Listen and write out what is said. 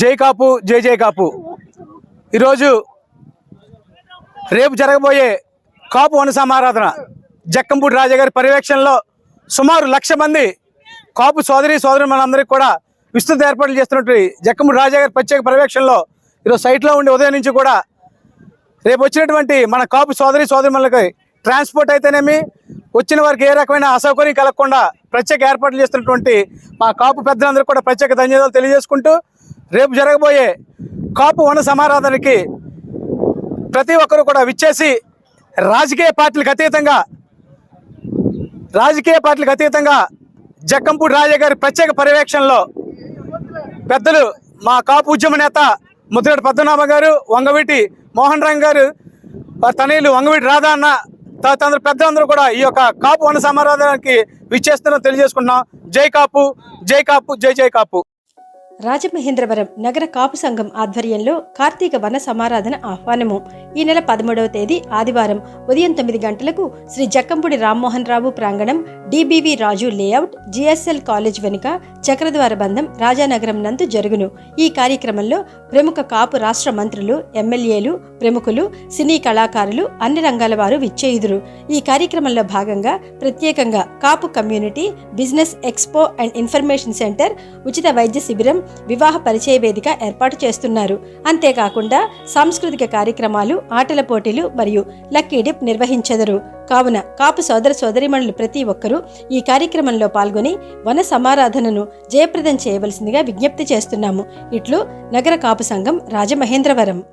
జై కాపు జై జై కాపు. ఈరోజు రేపు జరగబోయే కాపు వనసమారాధన జక్కంపూడి రాజా గారి పర్యవేక్షణలో సుమారు లక్ష మంది కాపు సోదరి సోదరి మనందరికీ కూడా విస్తృత ఏర్పాట్లు చేస్తున్నట్టు జక్కంపూడి రాజా గారి ప్రత్యేక పర్యవేక్షణలో ఈరోజు సైట్లో ఉండి ఉదయం నుంచి కూడా రేపు వచ్చినటువంటి మన కాపు సోదరి సోదరులకి ట్రాన్స్పోర్ట్ అయితేనేమి వచ్చిన వారికి ఏ రకమైన అసౌకర్యం కలగకుండా ప్రత్యేక ఏర్పాట్లు చేస్తున్నటువంటి మా కాపు పెద్దలందరూ కూడా ప్రత్యేక ధన్యవాదాలు తెలియజేసుకుంటూ రేపు జరగబోయే కాపు వన సమారాధనకి ప్రతి ఒక్కరూ కూడా విచ్చేసి రాజకీయ పార్టీలకు అతీతంగా రాజకీయ పార్టీలకు అతీతంగా జక్కంపూడి రాజా గారి ప్రత్యేక పర్యవేక్షణలో పెద్దలు మా కాపు ఉద్యమ నేత ముద్రగడ పద్మనాభ గారు వంగవీటి మోహన్ రంగ్ గారు వారి తనయులు వంగవీటి రాధా అన్న తదితర పెద్దలందరూ కూడా ఈ యొక్క కాపు వన సమారాధనకి విచ్చేస్తున్న తెలియజేసుకుంటున్నాం. జై కాపు జై కాపు జై జై కాపు. రాజమహేంద్రవరం నగర కాపు సంఘం ఆధ్వర్యంలో కార్తీక వన సమారాధన ఆహ్వానము. ఈ నెల పదమూడవ తేదీ ఆదివారం ఉదయం తొమ్మిది గంటలకు శ్రీ జక్కంపూడి రామ్మోహన్ రావు ప్రాంగణం DBV Raju layout GSL college వెనుక చక్రద్వార బంధం రాజానగరం నందు జరుగును. ఈ కార్యక్రమంలో ప్రముఖ కాపు రాష్ట్ర మంత్రులు ఎమ్మెల్యేలు ప్రముఖులు సినీ కళాకారులు అన్ని రంగాల వారు విచ్చేయుదురు. ఈ కార్యక్రమంలో భాగంగా ప్రత్యేకంగా Kapu community business expo and information centre ఉచిత వైద్య శిబిరం వివాహ పరిచయ వేదిక ఏర్పాటు చేస్తున్నారు. అంతేకాకుండా సాంస్కృతిక కార్యక్రమాలు ఆటల పోటీలు మరియు లక్కీ డిప్ నిర్వహించెదరు. కావున కాపు సోదర సోదరిమణులు ప్రతి ఒక్కరూ ఈ కార్యక్రమంలో పాల్గొని వన సమారాధనను జయప్రదం చేయవలసిందిగా విజ్ఞప్తి చేస్తున్నాము. ఇట్లు నగర కాపు సంఘం రాజమహేంద్రవరం.